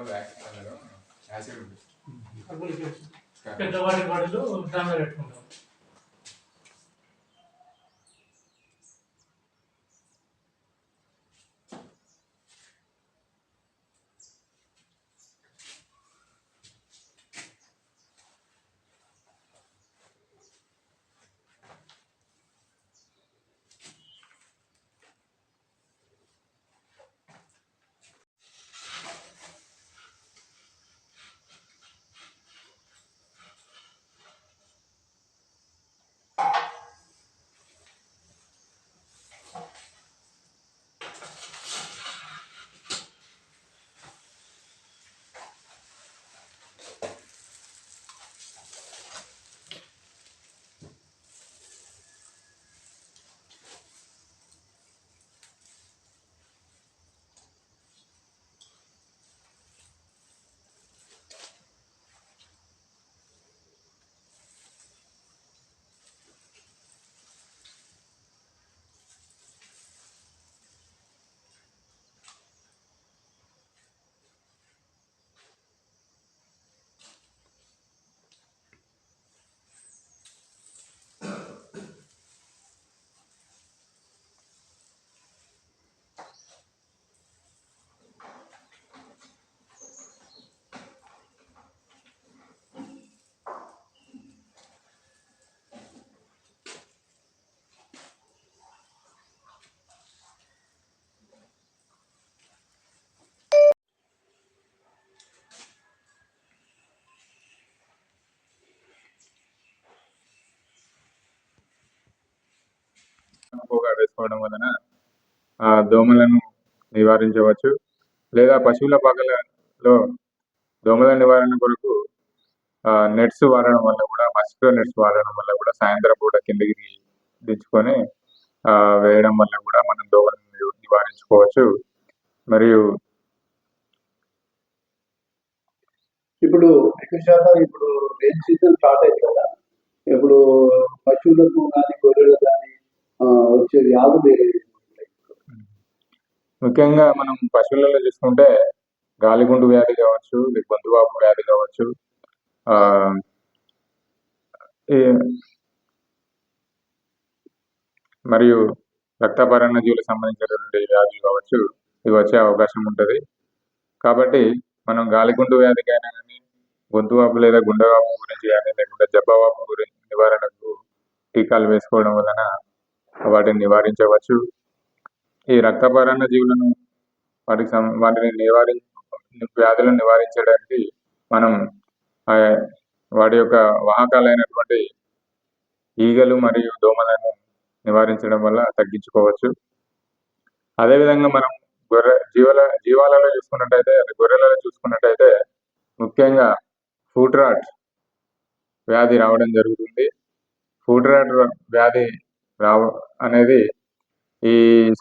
తర్వాత యాసిడ్ ఉంటుంది పెద్దవాడి బాడీలో డ్రామా పెట్టుకుంటాం. వేసుకోవడం వలన ఆ దోమలను నివారించవచ్చు. లేదా పశువుల పాకలలో దోమల నివారణ కొరకు నెట్స్ వాడడం వల్ల కూడా మస్కిటో నెట్స్ వాడడం వల్ల కూడా సాయంత్రం పూట కిందకి దించుకొని వేయడం వల్ల కూడా మనం దోమలను నివారించుకోవచ్చు. మరియు ఇప్పుడు ఎక్కువ శాతం ఇప్పుడు రైన్ సీజన్ స్టార్ట్ అయింది కదా. ఇప్పుడు పశువులకు కానీ గొర్రెలకు వచ్చే వ్యాధులు ముఖ్యంగా మనం పశువులలో చూసుకుంటే గాలిగుండు వ్యాధి కావచ్చు గొంతువాపు వ్యాధి కావచ్చు ఆ మరియు రక్తపరణ జీవులకు సంబంధించినటువంటి వ్యాధులు కావచ్చు ఇవి వచ్చే అవకాశం ఉంటుంది. కాబట్టి మనం గాలిగుండు వ్యాధికైనా కానీ గొంతువాపు లేదా గుండెవాపు గురించి కానీ లేకుంటే జబ్బవాపు గురించి నివారణకు టీకాలు వేసుకోవడం వలన వాటిని నివారించవచ్చు. ఈ రక్తపరణ జీవులను వాటికి వాటిని నివారి వ్యాధులను నివారించడానికి మనం వాటి యొక్క వాహకాలైనటువంటి ఈగలు మరియు దోమలను నివారించడం వల్ల తగ్గించుకోవచ్చు. అదేవిధంగా మనం గొర్రె జీవాల జీవాలలో చూసుకున్నట్టయితే గొర్రెలలో చూసుకున్నట్టయితే ముఖ్యంగా ఫుడ్ రాట్ వ్యాధి రావడం జరుగుతుంది. ఫుడ్ రాట్ వ్యాధి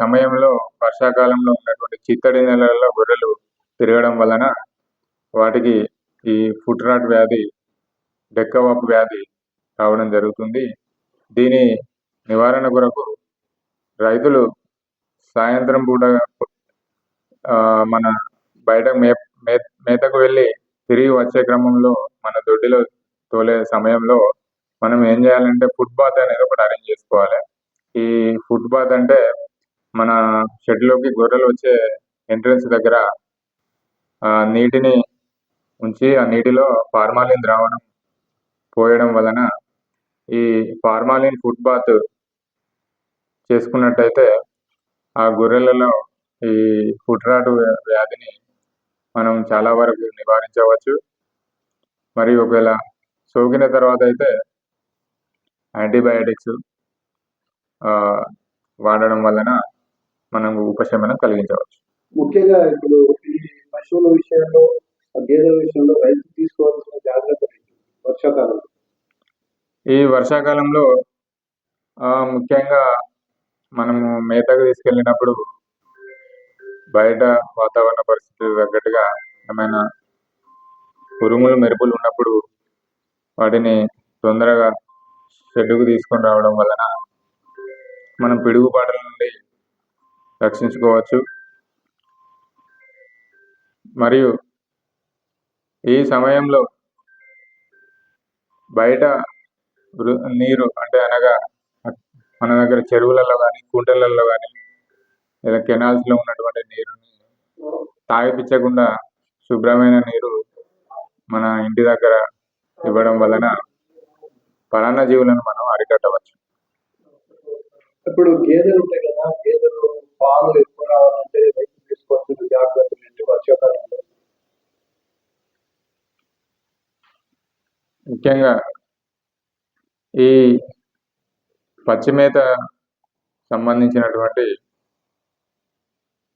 సమయంలో వర్షాకాలంలో ఉన్నటువంటి చిత్తడి నెలల్లో గొర్రెలు తిరగడం వలన వాటికి ఈ ఫుట్ రాట్ వ్యాధి డెక్కవాపు వ్యాధి రావడం జరుగుతుంది. దీని నివారణ కొరకు రైతులు సాయంత్రం పూట ఆ, మన బయట మే మే మేతకు వెళ్ళి తిరిగి వచ్చే క్రమంలో మన దొడ్డిలో తోలే సమయంలో మనం ఏం చేయాలంటే ఫుట్ బాత్ అనేది ఒకటి అరేంజ్ చేసుకోవాలి. ఈ ఫుట్ బాత్ అంటే మన షెడ్లోకి గొర్రెలు వచ్చే ఎంట్రన్స్ దగ్గర ఆ నీటిని ఉంచి ఆ నీటిలో ఫార్మాలిన్ ద్రావణం పోయడం వలన ఈ ఫార్మాలిన్ ఫుట్ బాత్ చేసుకున్నట్టయితే ఆ గొర్రెలలో ఈ ఫుట్ రాట్ వ్యాధిని మనం చాలా వరకు నివారించవచ్చు. మరియు ఒకవేళ సోకిన తర్వాత అయితే యాంటీబయాటిక్స్ వాడడం వలన మనం ఉపశమనం కలిగించవచ్చు ముఖ్యంగా ఇప్పుడు ఈ పశువుల విషయంలో గేదెల విషయంలో రైతు తీసుకోవాల్సిన జాగ్రత్తలు ఏంటి? వర్షాకాలంలో ఈ వర్షాకాలంలో ఆ, ముఖ్యంగా మనము మేతకు తీసుకెళ్ళినప్పుడు బయట వాతావరణ పరిస్థితులకు తగ్గట్టుగా ఏమైనా ఉరుములు మెరుపులు ఉన్నప్పుడు వాటిని తొందరగా షెడ్డుకు తీసుకొని రావడం వలన మనం పిడుగుపాటుల నుండి రక్షించుకోవచ్చు. మరియు ఈ సమయంలో బయట నీరు అంటే అనగా మన దగ్గర చెరువులలో కానీ కుంటలలో కానీ లేదా కెనాల్స్లో ఉన్నటువంటి నీరుని తాగిపించకుండా శుభ్రమైన నీరు మన ఇంటి దగ్గర ఇవ్వడం వలన పరాన్న జీవులను మనం అరికట్టవచ్చు. ఇప్పుడు గేదెలు ఉంటాయి కదా గేదెలు పాలు ఎక్కువ రావాలంటే రైతు తీసుకోవాల్సిన జాగ్రత్తలు ఏంటి వర్షాకాలంలో ముఖ్యంగా ఈ పచ్చిమేత సంబంధించినటువంటి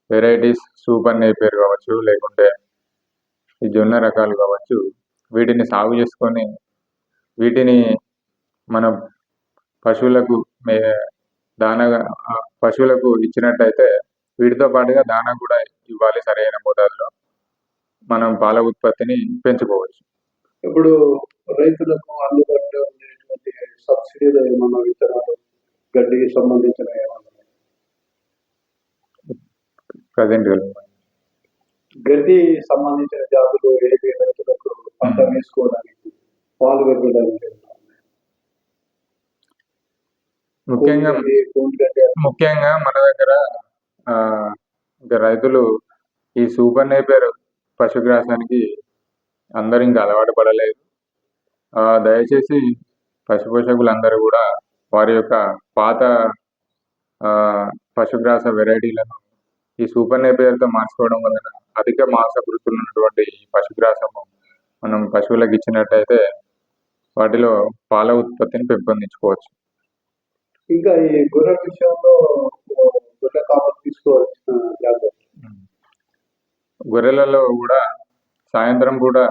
వెరైటీస్ సూపర్ నేపేరు కావచ్చు లేకుంటే ఈ జొన్న రకాలు కావచ్చు వీటిని సాగు చేసుకొని వీటిని మన పశువులకు మే దానగా పశువులకు ఇచ్చినట్టయితే వీటితో పాటుగా దానా కూడా ఇవ్వాలి సరైన మోతాదులో. మనం పాల ఉత్పత్తిని పెంచుకోవచ్చు. ఇప్పుడు రైతులకు అందుబాటులో ఉండేటువంటి సబ్సిడీలు ఏమన్నా విత్తనాలు గడ్డికి సంబంధించిన ఏమన్నా? ప్రజెంట్ గడ్డి సంబంధించిన జాతులు ఏవి రైతులకు పంట వేసుకోవడానికి పాలు పెరగడానికి ముఖ్యంగా ముఖ్యంగా మన దగ్గర ఆ, ఇంకా రైతులు ఈ సూపర్ నేపేర్ పశుగ్రాసానికి అందరూ ఇంకా అలవాటు పడలేదు. దయచేసి పశు పోషకులందరూ కూడా వారి యొక్క పాత పశుగ్రాస వెరైటీలను ఈ సూపర్ నేపేర్తో మార్చుకోవడం వలన అధిక మాంసకృతులు ఉన్నటువంటి ఈ పశుగ్రాసము మనం పశువులకు ఇచ్చినట్టయితే వాటిలో పాల ఉత్పత్తిని పెంపొందించుకోవచ్చు. ఇంకా ఈ గొర్రెల విషయంలో గొర్రె కాపలు తీసుకోవాల్సిన జాగ్రత్త. గొర్రెలలో కూడా సాయంత్రం కూడా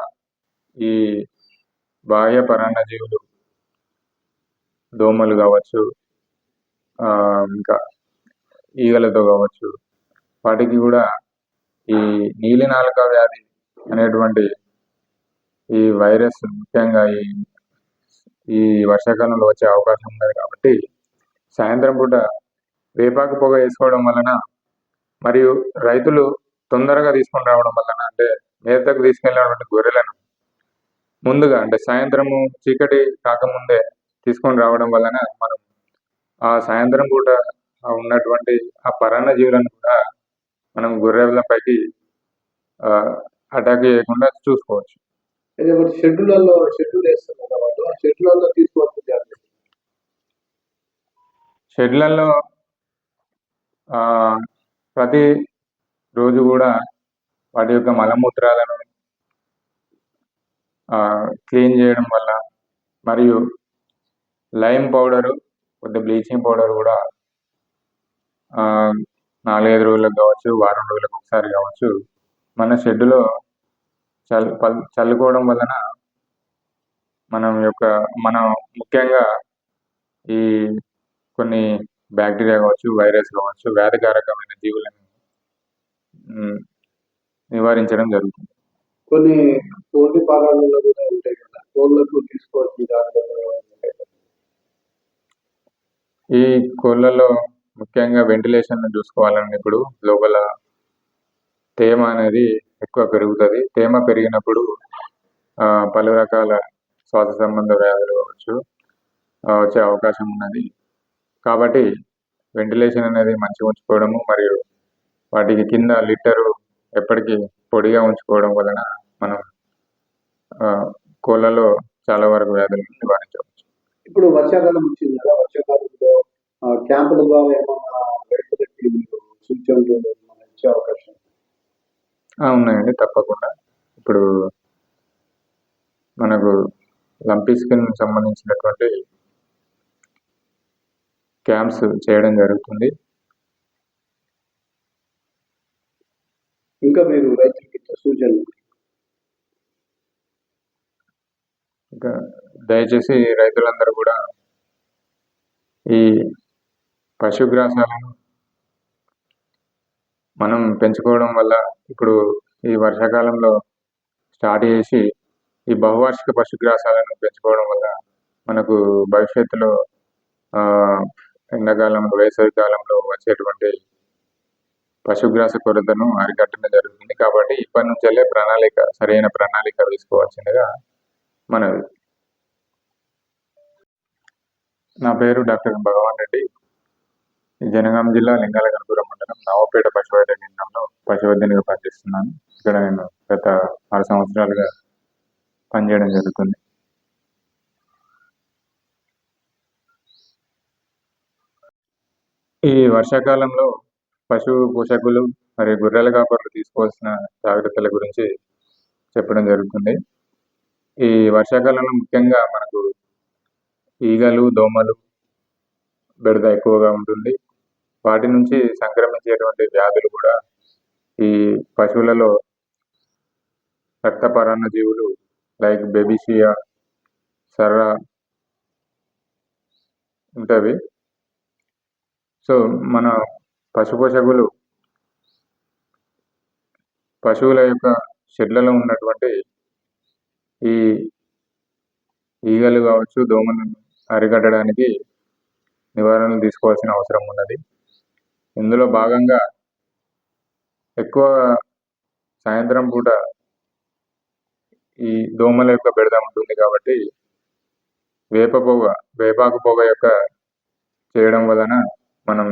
ఈ బాహ్య పరాన్న జీవులు దోమలు కావచ్చు ఆ, ఇంకా ఈగలతో కావచ్చు వాటికి కూడా ఈ నీలి నాలుక వ్యాధి అనేటువంటి ఈ వైరస్ ముఖ్యంగా ఈ ఈ వర్షాకాలంలో వచ్చే అవకాశం ఉన్నది కాబట్టి సాయంత్రం పూట వేపాకు పొగ వేసుకోవడం వలన మరియు రైతులు తొందరగా తీసుకొని రావడం వలన అంటే మేతకు తీసుకెళ్ళినటువంటి గొర్రెలను ముందుగా అంటే సాయంత్రము చీకటి కాకముందే తీసుకొని రావడం వలన మనం ఆ సాయంత్రం పూట ఉన్నటువంటి ఆ పరాన్న జీవులను కూడా మనం గొర్రెలపైకి అటాక్ చేయకుండా చూసుకోవచ్చు. షెడ్యూల్లో షెడ్యూల్ వేస్తున్నారు కదా వాళ్ళు. ఆ జాగ్రత్త షెడ్లలో ప్రతి రోజు కూడా వాటి యొక్క మలమూత్రాలను క్లీన్ చేయడం వల్ల మరియు లైమ్ పౌడరు కొద్దిగా బ్లీచింగ్ పౌడర్ కూడా నాలుగైదు రోజులకు కావచ్చు వారం రోజులకు ఒకసారి కావచ్చు మన షెడ్డులో చల్ చల్లుకోవడం వలన మనం యొక్క మనం ముఖ్యంగా ఈ కొన్ని బ్యాక్టీరియా కావచ్చు వైరస్ కావచ్చు వ్యాధికారకమైన జీవులను నివారించడం జరుగుతుంది. కొన్ని కోడి పాలనలో కూడా ఉంటాయి కదా కోళ్ళకు తీసుకోవాల్సిన. ఈ కోళ్ళలో ముఖ్యంగా వెంటిలేషన్ చూసుకోవాలండి ఇప్పుడు. లోపల తేమ అనేది ఎక్కువ పెరుగుతుంది. తేమ పెరిగినప్పుడు పలు రకాల శ్వాస సంబంధ వ్యాధులు కావచ్చు వచ్చే అవకాశం ఉన్నది. కాబట్టి వెంటిలేషన్ అనేది మంచిగా ఉంచుకోవడము మరియు వాటికి కింద లిట్టరు ఎప్పటికీ పొడిగా ఉంచుకోవడం వలన మనం కోళ్ళలో చాలా వరకు వ్యాధులను నివారించవచ్చు. ఇప్పుడు వర్షాకాలం వచ్చింది కదా వర్షాకాలంలో క్యాంపుల ద్వారా సూచనలు ఇచ్చే అవకాశం ఆ, ఉన్నాయండి తప్పకుండా. ఇప్పుడు మనకు లంపీ స్కిన్ సంబంధించినటువంటి క్యాంప్స్ చేయడం జరుగుతుంది. ఇంకా మీరు రైతులకి సూచనలు ఇంకా దయచేసి రైతులందరూ కూడా ఈ పశుగ్రాసాలను మనం పెంచుకోవడం వల్ల ఇప్పుడు ఈ వర్షాకాలంలో స్టార్ట్ చేసి ఈ బహువార్షిక పశుగ్రాసాలను పెంచుకోవడం వల్ల మనకు భవిష్యత్తులో ఎండాకాలంలో వేసవి కాలంలో వచ్చేటువంటి పశుగ్రాస కొరతను అరికట్టడం జరుగుతుంది. కాబట్టి ఇప్పటి నుంచెల్లే ప్రణాళిక సరైన ప్రణాళిక వేసుకోవాల్సిందిగా మనవి. నా పేరు డాక్టర్ భగవాన్ రెడ్డి. జనగాం జిల్లా లింగాలగనపురం మండలం నవపేట పశువైద్య కేంద్రంలో పశువైద్యునిగా పనిచేస్తున్నాను. ఇక్కడ నేను గత ఆరు సంవత్సరాలుగా పనిచేయడం జరుగుతుంది. ఈ వర్షాకాలంలో పశు పోషకులు మరియు గొర్రెల కాపర్లు తీసుకోవాల్సిన జాగ్రత్తల గురించి చెప్పడం జరుగుతుంది. ఈ వర్షాకాలంలో ముఖ్యంగా మనకు ఈగలు దోమలు బెడద ఎక్కువగా ఉంటుంది. వాటి నుంచి సంక్రమించేటువంటి వ్యాధులు కూడా ఈ పశువులలో రక్తపరాన్న జీవులు లైక్ బెబిషియా సర్రా ఉంటవి సో మన పశుపోషకులు పశువుల యొక్క షెడ్లలో ఉన్నటువంటి ఈ ఈగలు కావచ్చు దోమలను అరికట్టడానికి నివారణలు తీసుకోవాల్సిన అవసరం ఉన్నది. ఇందులో భాగంగా ఎక్కువ సాయంత్రం పూట ఈ దోమల యొక్క బెడద ఉంటుంది కాబట్టి వేప పొగ వేపాకు పొగ యొక్క చేయడం వలన మనం